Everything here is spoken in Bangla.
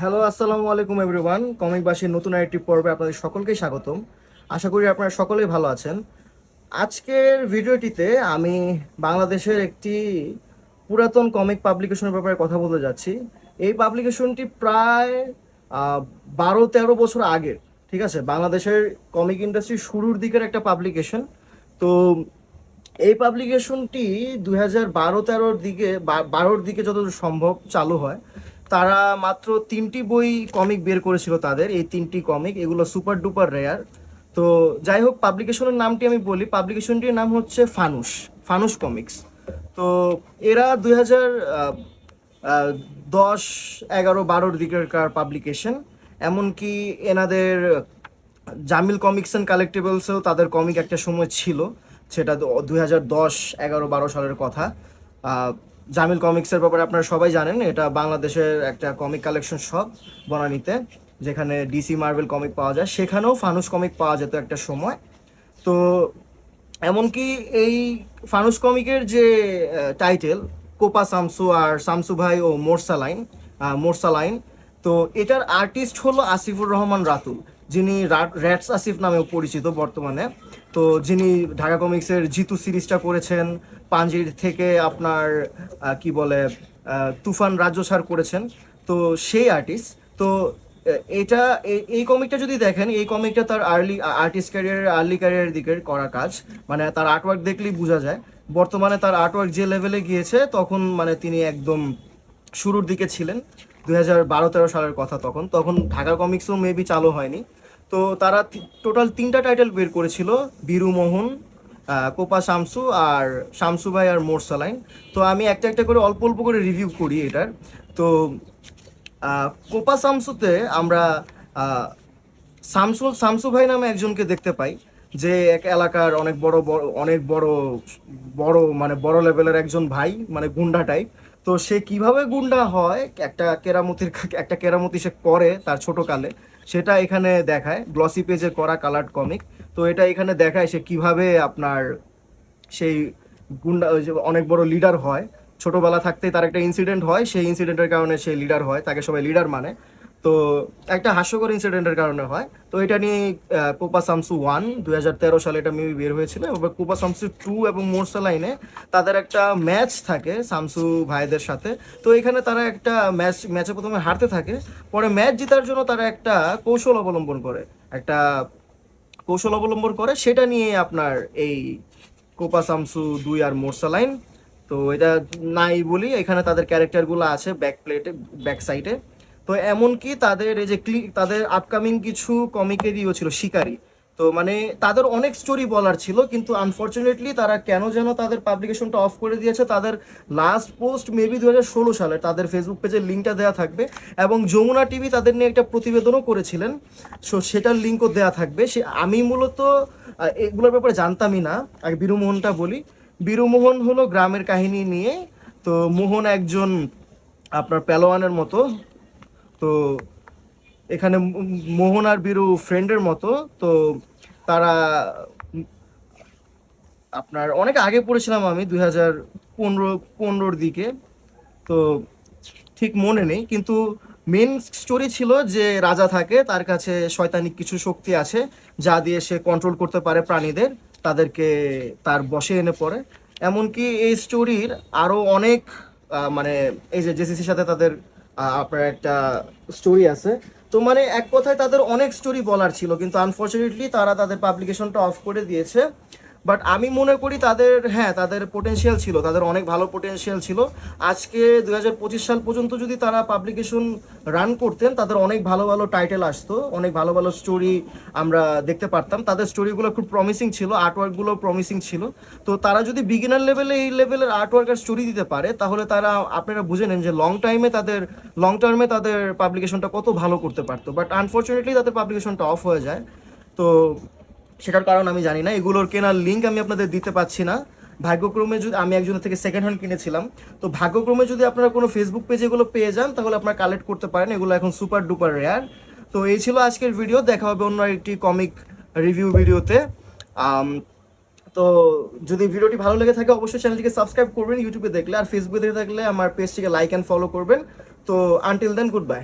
হ্যালো, আসসালামু আলাইকুম এভরিওয়ান। কমিকবাসীর নতুন আরেকটি পর্বে আপনাদের সকলকেই স্বাগতম। আশা করি আপনারা সকলেই ভালো আছেন। আজকের ভিডিওটিতে আমি বাংলাদেশের একটি পুরাতন কমিক পাবলিকেশনের ব্যাপারে কথা বলতে যাচ্ছি। এই পাবলিকেশনটি প্রায় বারো, তেরো বছর আগের ঠিক আছে? বাংলাদেশের কমিক ইন্ডাস্ট্রি শুরুর দিকের একটা পাবলিকেশন। তো এই পাবলিকেশনটি দুই হাজার বারো, তেরোর দিকে বারোর দিকে যতদূর সম্ভব চালু হয় তারা মাত্র তিনটি বই কমিক বের করেছিল তাদের, এই তিনটি কমিক এগুলো সুপার ডুপার রেয়ার তো যাই হোক পাবলিকেশনের নামটি আমি বলি। পাবলিকেশনটির নাম হচ্ছে ফানুস ফানুস কমিক্স তো এরা দুই হাজার দশ, এগারো, বারোর দিকেরকার পাবলিকেশন এমনকি এনাদের জামিল কমিক্স অ্যান্ড কালেক্টেবলসেও তাদের কমিক একটা সময় ছিল, সেটা দুই হাজার দশ, এগারো, বারো সালের কথা। জামিল কমিক্সের ব্যাপারে আপনারা সবাই জানেন এটা বাংলাদেশের একটা কমিক কালেকশন শপ বনানীতে যেখানে ডিসি মার্বেল কমিক পাওয়া যায়। সেখানেও ফানুস কমিক পাওয়া যেত একটা সময়। তো এমনকি এই ফানুস কমিকের যে টাইটেল কোপা শামসু আর শামসু ভাই ও মোরসালাইন আহ, মোরসালাইন তো এটার আর্টিস্ট হলো আসিফুর রহমান রাতুল। যিনি র্যাটস আসিফ নামেও পরিচিত বর্তমানে। তো যিনি ঢাকা কমিক্সের জিতু সিরিজটা করেছেন, পাঞ্জির থেকে আপনার কি বলে তুফান রাজ্য ছাড় করেছেন। তো সেই আর্টিস্ট তো এটা এই- কমিকটা যদি দেখেন, এই কমিকটা তার আর্লি আর্টিস্ট ক্যারিয়ারের আর্লি ক্যারিয়ারের দিকে করা কাজ। মানে তার আর্টওয়ার্ক দেখলেই বোঝা যায়। বর্তমানে তার আর্টওয়ার্ক যে লেভেলে গিয়েছে, তখন মানে তিনি একদম শুরুর দিকে ছিলেন। দুই হাজার বারো তেরো সালের কথা তখন। তখন ঢাকা কমিক্সও মেবি চালু হয়নি। তো তারা টোটাল তিনটা টাইটেল বের করেছিল, বীরু মোহন কোপা শামসু আর শামসু ভাই আর মোরসালাইন। তো আমি একটা একটা করে অল্প অল্প করে রিভিউ করি এটার। তো কোপা শামসুতে আমরা শামসু শামসু ভাই নামে একজনকে দেখতে পাই, যে এক এলাকার অনেক বড় অনেক বড় বড় মানে বড় লেভেলের একজন ভাই মানে গুন্ডা টাইপ তো সে কীভাবে গুন্ডা হয়, একটা কেরামতির একটা কেরামতি সে করে তার ছোট কালে সেটা এখানে দেখায়। গ্লসি পেজে করা কালার কমিক তো এটা এখানে দেখায় সে কীভাবে আপনার সেই গুন্ডা অনেক বড় লিডার হয়। ছোটবেলা থাকতেই তার একটা ইনসিডেন্ট হয়। সেই ইনসিডেন্টের কারণে সে লিডার হয়। তাকে সবাই লিডার মানে। তো একটা হাস্যকর ইনসিডেন্টের কারণে হয়। তো এটা নিয়ে কোপা সামসু ওয়ান দুই সালে এটা মেবি বের হয়েছিল এবার কোপা সামসু টু এবং মোরসালাইনে তাদের একটা ম্যাচ থাকে সামসু ভাইদের সাথে। তো এখানে তারা একটা ম্যাচ ম্যাচে প্রথমে হারতে থাকে, পরে ম্যাচ জেতার জন্য তারা একটা কৌশল অবলম্বন করে। একটা কৌশল অবলম্বন করে, সেটা নিয়ে আপনার এই কোপা সামসু দুই আর মোরসালাইন তো এটা নাই বলি, এখানে তাদের ক্যারেক্টারগুলো আছে ব্যাক প্লেটে ব্যাক সাইডে তো এমনকি তাদের এই যে ক্লি তাদের আপকামিং কিছু কমিকেরইও ছিল, শিকারি। তো মানে তাদের অনেক স্টোরি বলার ছিল, কিন্তু আনফর্চুনেটলি তারা কেন যেন তাদের পাবলিকেশনটা অফ করে দিয়েছে, তাদের লাস্ট পোস্ট মেবি দু ষোলো সালে, তাদের ফেসবুক পেজের লিঙ্কটা দেওয়া থাকবে, এবং যমুনা টিভি তাদের নিয়ে একটা প্রতিবেদনও করেছিলেন সো সেটার লিঙ্কও দেওয়া থাকবে। সে আমি মূলত এগুলোর ব্যাপারে জানতামই না, আগে বীরুমোহনটা বলি। বীরুমোহন হলো গ্রামের কাহিনী নিয়ে, তো মোহন একজন আপনার পেলোয়ানের মতো তো এখানে মোহন আর বীরু ফ্রেন্ডের মতো, তো তারা আপনার অনেক আগে পড়েছিলাম আমি, দুই হাজার পনেরো, পনেরোর দিকে, তো ঠিক মনে নেই, কিন্তু মেন স্টোরি ছিল যে রাজা থাকে, তার কাছে শয়তানিক কিছু শক্তি আছে, যা দিয়ে সে কন্ট্রোল করতে পারে প্রাণীদের, তাদেরকে তার বশে এনে পড়ে। এমনকি এই স্টোরির আরও অনেক মানে এই যে জেসিসির সাথে তাদের আপনার একটা স্টোরি আছে। তো মানে এক কথায় তাদের অনেক স্টোরি বলার ছিল, কিন্তু আনফর্চুনেটলি তারা তাদের পাবলিকেশনটা অফ করে দিয়েছে। বাট আমি মনে করি তাদের হ্যাঁ তাদের পোটেনশিয়াল ছিল, তাদের অনেক ভালো পোটেনশিয়াল ছিল। আজকে দু হাজার পঁচিশ সাল পর্যন্ত যদি তারা পাবলিকেশন রান করতেন, তাদের অনেক ভালো ভালো টাইটেল আসতো, অনেক ভালো ভালো স্টোরি আমরা দেখতে পারতাম। তাদের স্টোরিগুলো খুব প্রমিসিং ছিল আর্টওয়ার্কগুলো প্রমিসিং ছিল। তো তারা যদি বিগিনার লেভেলে এই লেভেলের আর্টওয়ার্ক আর স্টোরি দিতে পারে, তাহলে তারা, আপনারা বুঝে নেন যে লং টাইমে তাদের লং টার্মে তাদের পাবলিকেশনটা কত ভালো করতে পারতো। বাট আনফর্চুনেটলি তাদের পাবলিকেশনটা অফ হয়ে যায়। তো সেটার কারণ আমি জানি না। এগুলোর কেনার লিঙ্ক আমি আপনাদের দিতে পাচ্ছি না। ভাগ্যক্রমে যদি আমি একজনের থেকে সেকেন্ড হ্যান্ড কিনেছিলাম, তো ভাগ্যক্রমে যদি আপনারা কোনো ফেসবুক পেজে এগুলো পেয়ে যান, তাহলে আপনারা কালেক্ট করতে পারেন। এগুলো এখন সুপার ডুপার রেয়ার তো এই ছিল আজকের ভিডিও দেখা হবে অন্য একটি কমিক রিভিউ ভিডিওতে তো যদি ভিডিওটি ভালো লেগে থাকে, অবশ্যই চ্যানেলটিকে সাবস্ক্রাইব করবেন। ইউটিউবে দেখলে আর ফেসবুকে দেখে থাকলে আমার পেজটিকে লাইক অ্যান্ড ফলো করবেন। তো আনটিল দেন গুড বাই